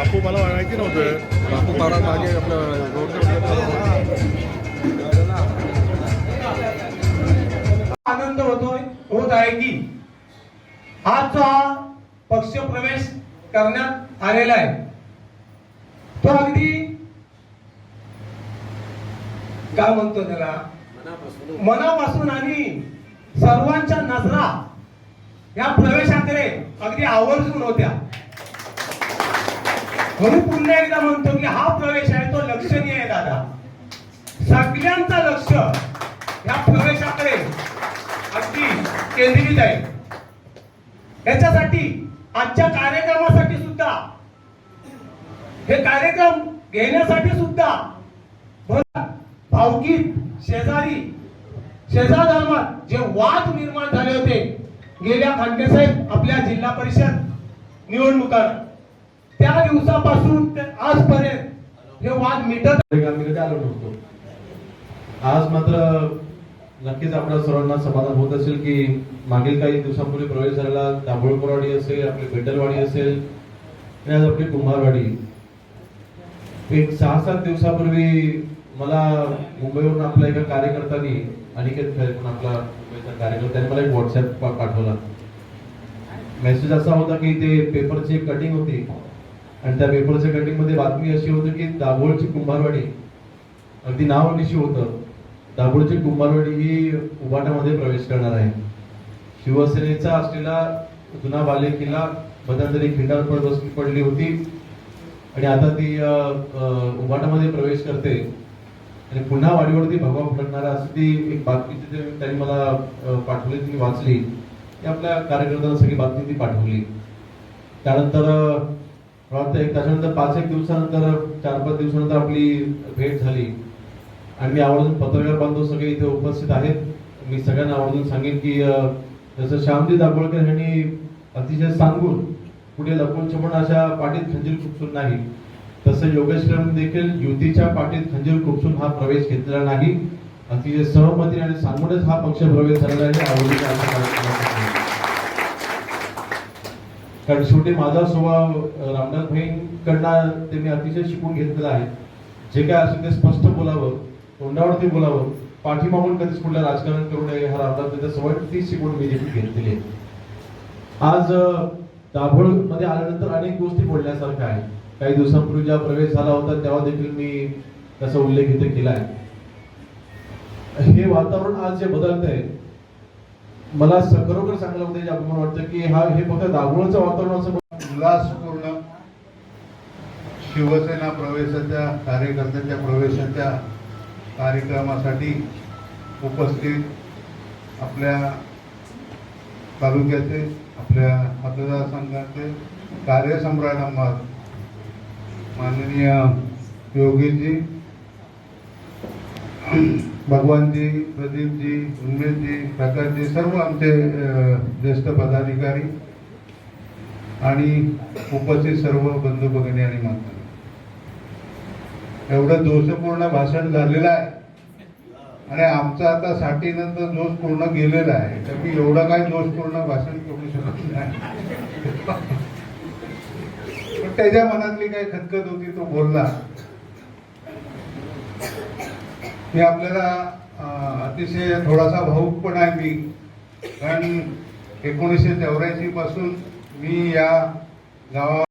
बापू मला माहिती नव्हतं. बापू महाराज मागे आपलं आनंद होतोय होत आहे की? आज जो हा पक्ष प्रवेश करण्यात आलेला आहे. तो अगदी काय म्हणतो त्याला? मनापासून आणि सर्वांच्या नजरा या प्रवेशाकडे अगदी आवर्जून होत्या. म्हणून पुन्हा एकदा म्हणतो की हा प्रवेश आहे तो लक्षणीय आहे दादा. सगळ्यांचा लक्ष या प्रवेशाकडे. अगदी केंद्रित आहे. याच्यासाठी आजच्या कार्यक्रमासाठी सुद्धा हे कार्यक्रम घेण्यासाठी सुद्धा भावगीत शेजारी शेजार धर्मात जे वाद निर्माण झाले होते गेल्या खांडेसाहेब आपल्या जिल्हा परिषद निवडणुकांना त्या दिवसापासून ते आजपर्यंत हे वाद मिटत आलो नव्हतो. आज मात्र नक्कीच आपल्या सर्वांना समाधान होत असेल की मागील काही दिवसांपूर्वी प्रवेश झालेला दाभोळकरवाडी असेल आपली बेटलवाडी असेल आणि आज आपली कुंभारवाडी. एक सहा सात दिवसापूर्वी मला मुंबईवरून आपल्या एका कार्यकर्त्यांनी अनिकेत खैरे म्हणून आपला मुंबईचा कार्यकर्त्याने मला एक व्हॉट्सअप पाठवला. मेसेज असा होता की ते पेपरची कटिंग होती. आणि त्या पेपरच्या कटिंगमध्ये बातमी अशी होती की दाभोळची कुंभारवाडी अगदी नाव निशी होतं. दाभोळची कुंभारवाडी ही उभाटामध्ये प्रवेश करणार आहे. शिवसेनेचा असलेला जुना बाले किल्ला मध्यंतरी खिंडावर बसली पडली होती. आणि आता ती अ, प्रवेश करते. आणि पुन्हा वाडीवरती भगवा फडणार असं ती एक बातमी तिथे त्यांनी मला पाठवली ती वाचली. ती आपल्या कार्यकर्त्यांना सगळी बातमी ती पाठवली. त्यानंतर मला वाटतं एक त्याच्यानंतर पाच एक दिवसानंतर चार पाच दिवसानंतर आपली भेट झाली. आणि मी आवर्जून पत्रकार बांधव सगळे इथे उपस्थित आहेत. मी सगळ्यांना आवर्जून सांगेन की जसं श्यामजी दाभोळकर यांनी अतिशय सांगून पुढे लपून छपून अशा पाठीत खंजीर खुपसून नाही. तसं योगेश देखील युतीच्या पाठीत खंजीर खुपसून हा प्रवेश घेतलेला नाही. अतिशय सहमती आणि सांगूनच हा पक्ष प्रवेश झालेला आहे. आवडीचा कारण शेवटी माझा स्वभाव रामदास रामनाथ भाईंकडनं ते मी अतिशय शिकून घेतलेला आहे. जे काय असेल ते स्पष्ट बोलावं तोंडावरती बोलावं. पाठीमागून कधीच कुठलं राजकारण करू नये हा रामनाथ सवय ती शिकवून मी देखील घेतलेली आहे. आज दाभोळमध्ये आल्यानंतर अनेक गोष्टी बोलण्यासारख्या आहेत. काही दिवसांपूर्वी जेव्हा प्रवेश झाला होता तेव्हा देखील मी त्याचा उल्लेख इथे केला आहे. हे वातावरण आज जे बदलत आहे मला खरोखर चांगलं म्हणजे जे आपण वाटतं की हा हे फक्त दाभोळचं वातावरण असं उल्हासपूर्ण शिवसेना प्रवेशाच्या कार्यकर्त्याच्या प्रवेशाच्या कार्यक्रमासाठी उपस्थित आपल्या तालुक्याचे आपल्या मतदारसंघाचे कार्यसम्राट आम्हाला माननीय योगीजी भगवानजी प्रदीपजी उन्मेषजी प्रकाशजी सर्व आमचे ज्येष्ठ पदाधिकारी आणि उपस्थित सर्व बंधू भगिनी आणि माता. एवढं दोषपूर्ण भाषण झालेलं आहे. आणि आमचं आता साठीनंतर दोष पूर्ण गेलेला आहे. तर मी एवढं काही दोषपूर्ण भाषण करू शकत नाही. पण त्याच्या मनातली काही खतखत होती तो बोलला. हे आपल्याला अतिशय थोडासा भाऊक पण आहे मी. कारण एकोणीसशे चौऱ्याऐंशीपासून मी या गावा